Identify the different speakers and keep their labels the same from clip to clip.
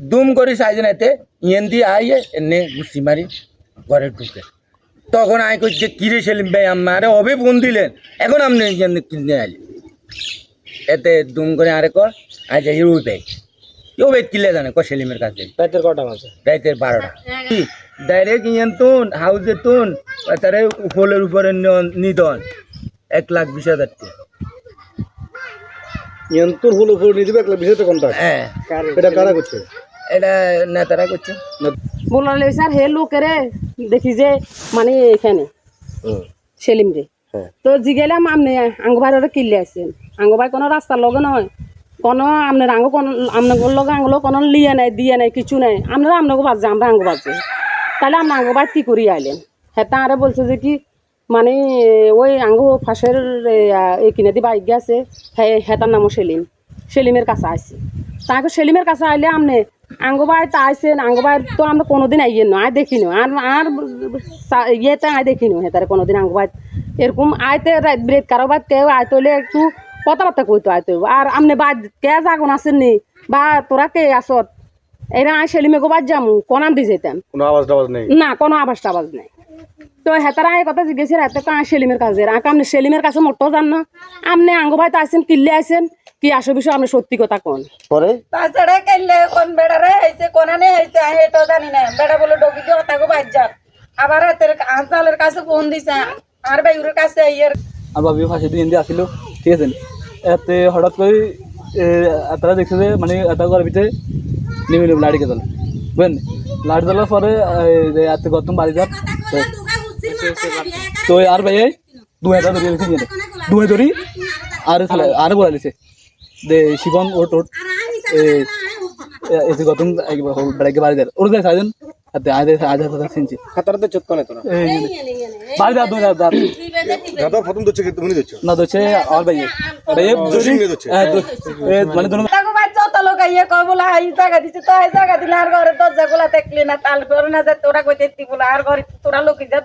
Speaker 1: দুম করে সাইজন এতে ইয়েন দিয়ে আইয়ে এনে গুছি মারি ঘরে ঢুকে। তখন আয় করছে কিরে সেলিম ভাই আমারে অবে ফোন দিলেন। এখন আপনি কিনে আইলেন? এতে দুম করে আরে কর আই যাই ওই ব্যাগ ও ব্যাগ কিলে জানে ক সেলিমের কাছে?
Speaker 2: রাতের কটা
Speaker 1: রাইতের বারোটা। ডাইরেক্ট ইয়েন তুন হাউসে তুন তারে হোলের উপরে ন- নিদন। এক লাখ বিশ হাজার টাকা
Speaker 2: হলো নিয়ে দিবে বিষয়টা কোনটা
Speaker 1: হ্যাঁ।
Speaker 2: এটা কারা করছে?
Speaker 1: এটা নেতারা করছে।
Speaker 3: বলালে স্যার হে লোকেরে দেখি যে মানে এখানে সেলিম রে
Speaker 2: হ্যাঁ।
Speaker 3: তো জিগেলাম আপনি আঙ্গভাই ওরা কিনলে আসছেন আঙ্গভাই কোনো রাস্তার লগে নয়। কোনো আপনার আঙ্গ কোনো আপনার লগে আঙ্গুলো কোনো লিয়ে নাই দিয়ে নাই কিছু নাই। আপনারা আপনাকে বাজছে আমরা আঙ্গ বাজছে। তাহলে আমরা আঙ্গভাই কি করি আইলেন? হ্যাঁ তাঁরে বলছে যে কি মানে ওই আঙ্গ ফাঁসের এই কিনে দি বাইক গেছে হ্যাঁ হ্যাঁ তার নামও সেলিম। সেলিমের কাছে আসছে তাকে সেলিমের কাছে আইলে আপনি আঙ্গবাই তো আইসেন আঙ্গবাই তো আমরা কোনোদিন আইয়ে না আয় দেখি না। আর আর ইয়েতে আয় দেখি না হেতারে কোনোদিন আঙ্গবাই এরকম আইতে ব্রেক কারোবার কেউ আয় তোলে একটু কথাবার্তা কইতো আইতে আর আপনি বাদ কে জাগন আসেন নি? বা তোরা কে আসত? এরা আয় সেলিমে গোবার যামু কোনাম দি যেতাম
Speaker 2: কোনো আওয়াজ টাওয়াজ নেই?
Speaker 3: না কোনো আবাস টাবাস নাই। তো হেতারা এই কথা জিজ্ঞেস এত তো সেলিমের কাছে আঁকা আপনি সেলিমের কাছে মোটো জান না। আমনে আঙ্গ ভাই তো আসেন কিল্লে আসেন কি আসো বিষয় আপনি সত্যি কথা কোন?
Speaker 2: পরে?
Speaker 4: তাছাড়া কাইলে কোন বেড়ারে হয়েছে কোনানে হয়েছে আমি এটাও জানি না। বেড়া বলে ডকি দিয়ে তাকে বাজ্জার আবার হাতের আঞ্চালের কাছে ফোন দিছে আর বাইরের কাছে ইয়ের
Speaker 5: আর ভাবি ফাঁসি দিয়ে দিয়ে আসিল ঠিক আছে এতে হঠাৎ করে তারা দেখছে যে মানে এটা ঘরের ভিতরে নেমে নেব লাড়ি গেল বুঝলেন লাড়ি দেওয়ার পরে এতে গতম বাড়ি যার তো আর ভাই দু হাজার ধরে রেখে নিয়ে দু হাজার ধরি আর আর বলা লিছে দে শিবন ওট ওট এতে গতম বেড়াকে বাড়ি দেয় ওর দেয় সাজন হাতে আজ আজ হাজার চিনছি।
Speaker 2: খাতার তো চোখ কানে তোরা।
Speaker 5: এই বাড়ি দাঁত দুই দাঁত
Speaker 2: দাদা প্রথম তো চেক তুমি দিচ্ছ
Speaker 5: না দোছে আর ভাই
Speaker 2: জসিম নিয়ে যাচ্ছে।
Speaker 5: মানে
Speaker 4: তো এই জায়গা দিলে আর ঘরে দরজা গুলা দেখলি না তাল করে না যে তোরা আর লোক যা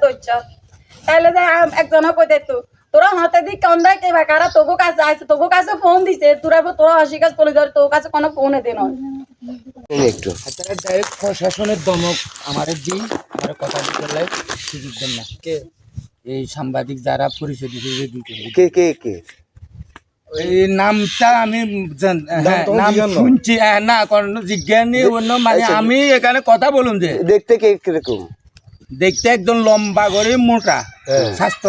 Speaker 4: যে একজন কই দেখতো তোরা হাতে দি কন দেয় কে কারা? তোকে কাছে আইছে তোকে কাছে ফোন দিছে। তোরা তোরা হাসি কাজ চলে যাবে তোর কাছে কোনো ফোনে দে নয়।
Speaker 2: একটু।
Speaker 1: তারা ডাইরেক্ট প্রশাসনের দমক আমাদের দিই আমার কথা দিতে লাই সুযোগ দেন না। কে? এই সাংবাদিক যারা পরিচয় দিতে দিতে
Speaker 2: কে কে কে?
Speaker 1: এই নামটা আমি হ্যাঁ, নাম
Speaker 2: না?
Speaker 1: শুনছি। হ্যাঁ, না কোনো জিজ্ঞান অন্য মানে
Speaker 2: আচ্ছা।
Speaker 1: আমি এখানে কথা বলুন যে।
Speaker 2: দেখতে কে কীরকম?
Speaker 1: দেখতে একদম লম্বা করে মোটা।
Speaker 2: হ্যাঁ।
Speaker 1: স্বাস্থ্য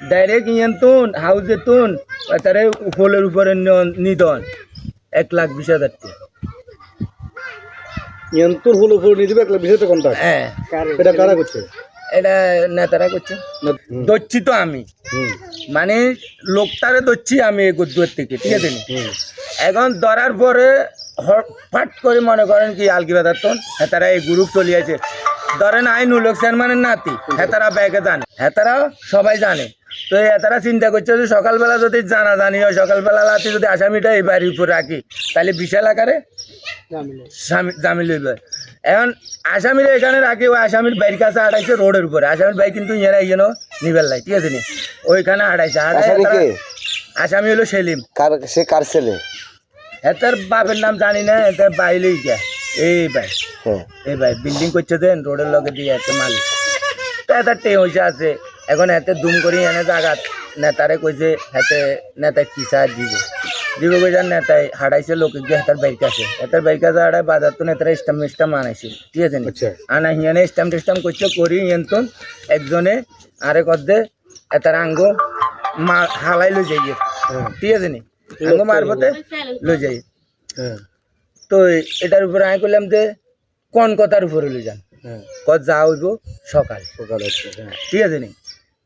Speaker 1: ডাইরেক্ট ইয়েন তুন হাউসে তুন তারে হোলের উপরে ন- নিদন এক লাখ বিশ হাজার টাকা
Speaker 2: নিয়ন্ত্রণ হলো হলো নিয়ে দিবে একটা বিষয়টা কোনটা?
Speaker 1: হ্যাঁ।
Speaker 2: এটা কারা করছে?
Speaker 1: এটা নেতারা করছে। দচ্ছি তো আমি। মানে লোকটারে দচ্ছি আমি এই গুজরাট থেকে ঠিক আছে এখন ধরার পরে ফাট করে মনে করেন কি আলকি বেদার্তন হেতারা এই গ্রুপ চলিয়েছে। ধরেন আইন উল্লেখ চেয়ারম্যানের নাতি হেতারা ব্যাগে জানে হেতারা সবাই জানে। তো হেতারা চিন্তা করছে যে সকালবেলা যদি জানা জানি হয় সকালবেলা রাতে যদি আসামিটা এই বাড়ির উপর রাখি তাহলে বিশাল আকারে জামিন লইবে। এখন আসামিরা এখানে রাখি ওই আসামির বাড়ির কাছে আড়াইছে রোডের উপরে। আসামির বাড়ি কিন্তু ইয়ে ইয়েন নিবেল লাই ঠিক আছে নি? ওইখানে আড়াইছে আড়াই
Speaker 2: আসামি
Speaker 1: হলো সেলিম।
Speaker 2: কার সে কার ছেলে?
Speaker 1: এটার বাপের নাম জানি না এটার বাইলেই কে এই ভাই।
Speaker 2: হ্যাঁ।
Speaker 1: এই ভাই বিল্ডিং করছে দেন রোডের লগে দিয়ে এতে মালিক। তো এটার টে হয়েছে আছে। এখন এতে দুম করি এনে জাগাত নেতারে কইছে হাতে নেতা কিসা দিব। দিব কইছে নেতাই হারাইছে লোকে গিয়ে হাতার বাইক আছে। হাতার বাইক আছে হারাই বাজার তো নেতারা স্টাম স্টাম আনাইছে ঠিক আছে?
Speaker 2: আচ্ছা।
Speaker 1: আনা হিয়ানে স্টাম টেস্টাম করছে করি এনতন একজনে আরে কদ্দে এটার আঙ্গ মা হালাই লই যাই ঠিক আছে নি? আঙ্গ মারবতে লই যাই তো এটার উপরে আমি করলাম যে কোন কথার উপরে লই যান কত যা হইব সকাল।
Speaker 2: সকালে
Speaker 1: ঠিক আছে নি?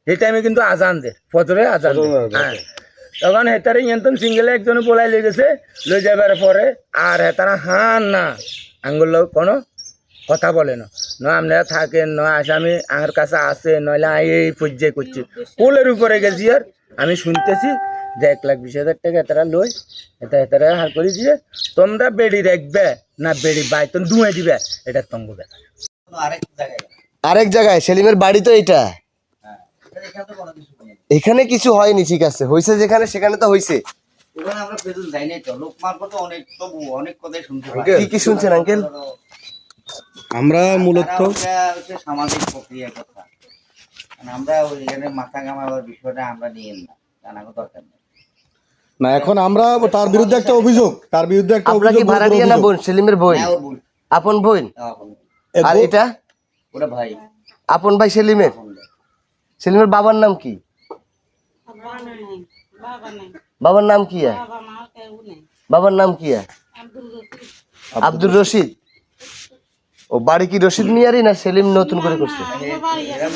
Speaker 1: এই টাইমে কিন্তু আজান দে ফজরে আজান
Speaker 2: আজান
Speaker 1: হ্যাঁ। তখন হেতারে ইয়ন্তন সিঙ্গেলে একজন বলাই লই গেছে লই যাবার পরে আর হেতারা হান না। আঙ্গুল লোক কোনো কথা বলে না। ন আপনারা থাকেন ন আসামি আমার কাছে আসে নইলে আই এই পর্যায়ে করছি। পোলের উপরে গেছি আর আমি শুনতেছি যে এক লাখ বিশ হাজার টাকা এতারা লই এটা এতারা হার করে দিয়ে তোমরা বেড়ি রাখবে না বেড়ি বাই বাইতন দুয়ে দিবে এটা তঙ্গ ব্যাপার।
Speaker 6: আরেক জায়গায়। সেলিমের বাড়ি তো এটা এখানে কিছু হয়নি ঠিক আছে। হয়েছে যেখানে সেখানে তো হয়েছে
Speaker 7: আমরা ফেরত যাই নাই তো। লোক মারফত অনেক তবু অনেক কথাই শুনতে পাই।
Speaker 6: কি কি শুনছেন আঙ্কেল?
Speaker 2: আমরা মূলত
Speaker 7: সামাজিক প্রক্রিয়ার কথা। মানে আমরা ওই এখানে মাথা বিষয়টা আমরা নিয়ে না। জানা দরকার নেই।
Speaker 2: না এখন আমরা তার বিরুদ্ধে একটা অভিযোগ। তার বিরুদ্ধে একটা
Speaker 6: কি
Speaker 2: অভিযোগ
Speaker 6: ভাড়াটিয়া না বোন? সেলিমের বোন?
Speaker 7: হ্যাঁ।
Speaker 6: আপন বোন? আর এটা?
Speaker 7: ওটা ভাই।
Speaker 6: আপন ভাই সেলিমের। সেলিমের বাবার নাম কি? বাবার নাম কি বাবার নাম কি আর? আব্দুর রশিদ। ও বাড়ি কি রশিদ মিয়ারই না সেলিম নতুন করে করছে?
Speaker 7: এ- এরা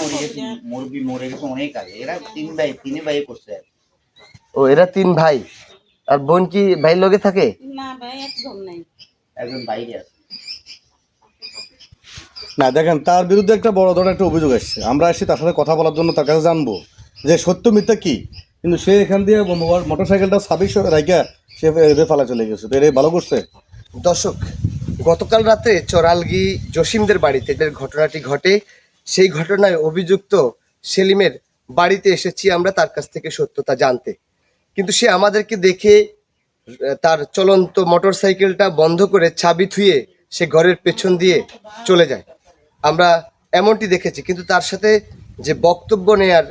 Speaker 7: মুরগি মরে গেছে অনেক আগে। এরা তিন ভাই তিন ভাই করছে। কি।
Speaker 6: ও এরা তিন ভাই। আর বোন কি ভাই লগে থাকে?
Speaker 7: একজন বাইরে আছে।
Speaker 2: না, দেখেন, তার বিরুদ্ধে একটা বড় ধরনের একটা অভিযোগ আসছে। আমরা এসে তার সাথে কথা বলার জন্য তার কাছে জানব যে সত্য মিথ্যা কি। কিন্তু সে এখান দিয়ে মোটর সাইকেলটা সাবিক রাইকা সে ফালা চলে গেছে। তো ভালো করছে।
Speaker 6: দর্শক, গতকাল রাতে চরালগি জসিমদের বাড়িতে যে ঘটনাটি ঘটে, সেই ঘটনায় অভিযুক্ত সেলিমের বাড়িতে এসেছি আমরা তার কাছ থেকে সত্যতা জানতে। কিন্তু সে আমাদেরকে দেখে তার চলন্ত মোটর সাইকেলটা বন্ধ করে চাবি থুয়ে সে ঘরের পেছন দিয়ে চলে যায়। আমরা এমনটি দেখেছি, কিন্তু তার সাথে যে বক্তব্য নেয়ার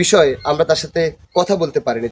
Speaker 6: বিষয় আমরা তার সাথে কথা বলতে পারিনি।